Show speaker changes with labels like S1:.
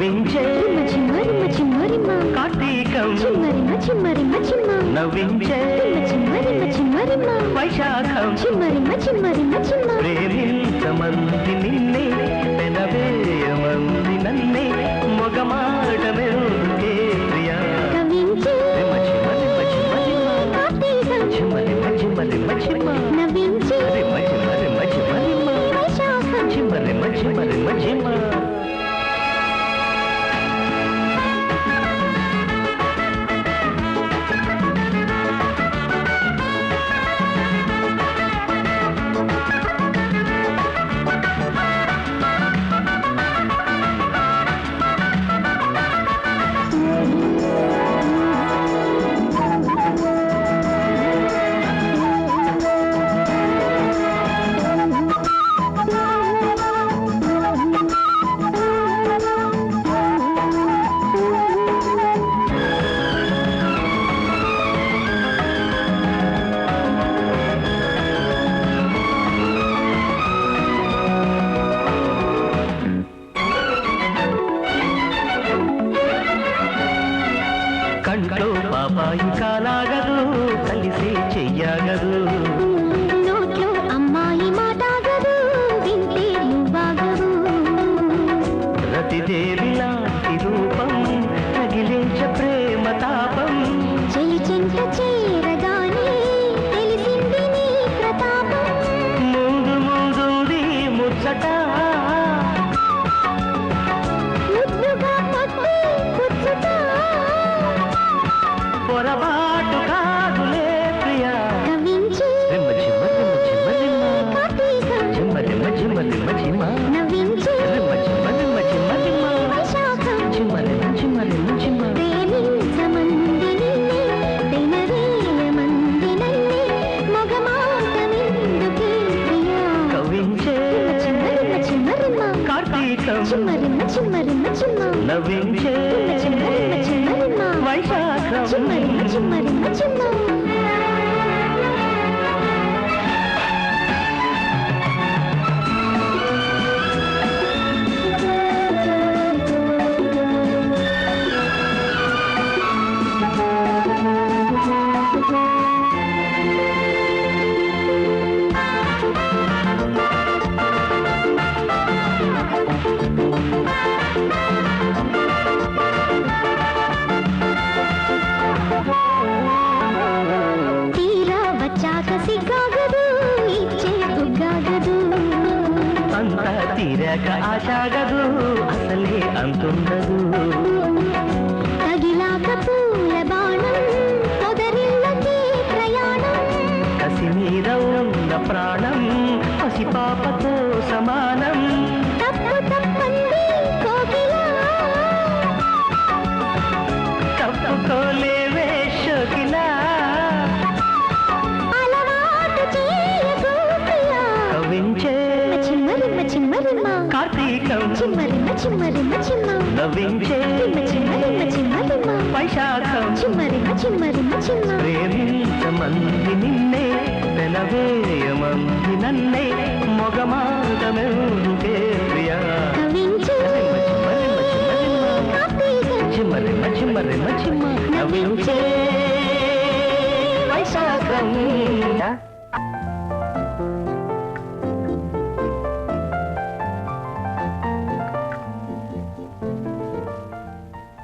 S1: నవ్వించే కార్తీకం నవ్వించే వైశాఖం ప్రేమించమంది నిన్నే పెనవేయమంది నన్నే మొగమాట మెరుగే ప్రియా.
S2: కవించే
S1: మచ్చి మలి మచ్చి పాపాయి కాలాగదు కలిసి చెయ్యగదు.
S2: నోట్లో అమ్మాయి మాటాగదు వింటే
S1: రతిదేవి
S2: కార్తీకం
S1: చిమ్మ రిమ్మ చిమ్మ
S2: నవ్వించే
S1: చిమ్మ రిమ్మ చిమ్మ రిమ్మ
S2: వైశాఖం
S1: చిమ్మ రిమ్మ చిమ్మ తీరాక ఆశాగదు అసలే అంతుండదు.
S2: తగిలాక పూల బాణం పొదరిల్లకి ప్రయాణం.
S1: కసి మీద ఉన్న ప్రాణం పసిపాపతో
S2: చిమ్మరిమ్మ
S1: కార్తీకం.
S2: చిమ్మరిమ్మ చిమ్మరిమ్మ చిమ్మ.
S1: నవ్వించే
S2: రిమ్మ చిమ్మరిమ్మ చిమ్మరిమ్మ
S1: వైశాఖం.
S2: చిమ్మరిమ్మ చిమ్మరిమ్మ చిమ్మ.
S1: ప్రేమించమంది నిన్నే పెనవేయమంది నన్నే మొగమాటమెరుగే ప్రియా.
S2: కవించు. కార్తీకం
S1: చిమ్మరిమ్మ చిమ్మరిమ్మ చిమ్మ. నవ్వించే. వైశాఖం.